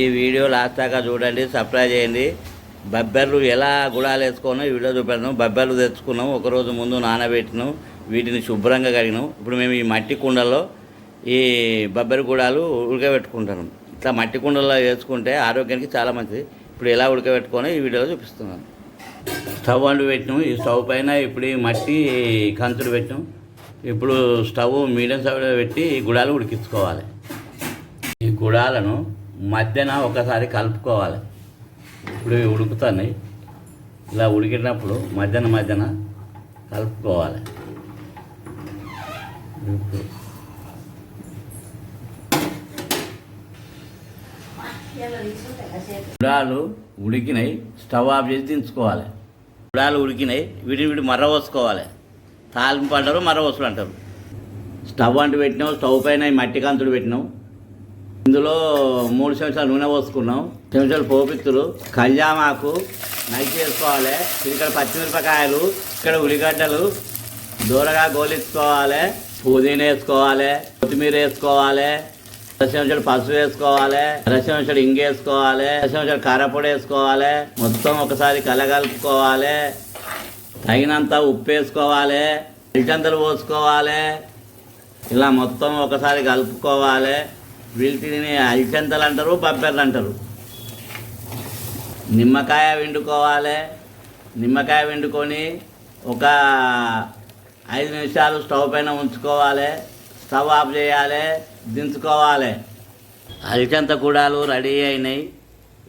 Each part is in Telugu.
ఈ వీడియో లాస్ట్ దాకా చూడండి సబ్స్క్రైబ్ చేయండి. బబ్బెర్లు ఎలా గుడాలు వేసుకోనో ఈ వీడియో చూపెడతాను బబ్బెర్లు తెచ్చుకున్నాం ఒకరోజు ముందు నానబెట్టినాం వీటిని శుభ్రంగా కడిగినాం. ఇప్పుడు మేము ఈ మట్టి కుండలో ఈ బబ్బెర గుడాలు ఉడకబెట్టుకుంటాను ఇట్లా మట్టి కుండలో వేసుకుంటే ఆరోగ్యానికి చాలా మంచిది. ఇప్పుడు ఎలా ఉడకబెట్టుకోనో ఈ వీడియోలో చూపిస్తున్నాను. స్టవ్ అంటు పెట్టినాం. ఈ స్టవ్ పైన ఇప్పుడు ఈ మట్టి కంచులు పెట్టినాం. ఇప్పుడు స్టవ్ మీడియం స్టవ్లో పెట్టి ఈ గుడాలు ఉడికించుకోవాలి. ఈ గుడాలను మధ్యన ఒకసారి కలుపుకోవాలి. ఇప్పుడు ఉడుకుతున్నాయి. ఇలా ఉడికినప్పుడు మధ్యన మధ్యన కలుపుకోవాలి. గుడాలు ఉడికినాయి. స్టవ్ ఆఫ్ చేసి దించుకోవాలి. గుడాలు ఉడికినాయి. విడి విడి మర్ర పోసుకోవాలి. తాలింపు అంటారు మర్ర పోసులు అంటారు. స్టవ్ అంటు పెట్టినాం స్టవ్ పైన మట్టి కంతుడు పెట్టినాం ఇందులో మూడు చెంచాలు నూనె పోసుకున్నాం. చెంచాలు పోపిత్తులు కళ్యామాకు నైట్ చేసుకోవాలి. ఇక్కడ పచ్చిమిరపకాయలు ఇక్కడ ఉల్లిగడ్డలు దూరగా గోలించుకోవాలి. పుదీనా వేసుకోవాలి కొత్తిమీర వేసుకోవాలి రసంచడు పసుపు వేసుకోవాలి రసంచడు ఇంగేసుకోవాలి రసంచడు కారపొడి వేసుకోవాలి. మొత్తం ఒకసారి కలగలుపుకోవాలి. తగినంత ఉప్పు వేసుకోవాలి ఇల్టంతలు పోసుకోవాలి. ఇలా మొత్తం ఒకసారి కలుపుకోవాలి. వీటిని అల్చెంతలు అంటారు బబ్బెర్లు అంటారు. నిమ్మకాయ వండుకోవాలి నిమ్మకాయ వండుకొని ఒక ఐదు నిమిషాలు స్టవ్ పైన ఉంచుకోవాలి స్టవ్ ఆఫ్ చేయాలి దించుకోవాలి. అల్చంత కూడాలు రెడీ అయినాయి.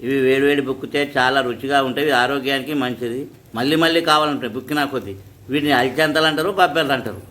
ఇవి వేడివేడి బుక్కితే చాలా రుచిగా ఉంటాయి ఆరోగ్యానికి మంచిది. మళ్ళీ మళ్ళీ కావాలంటాయి బుక్కినా కొద్ది. వీటిని అల్చంతలు అంటారు బబ్బెర్లు అంటారు.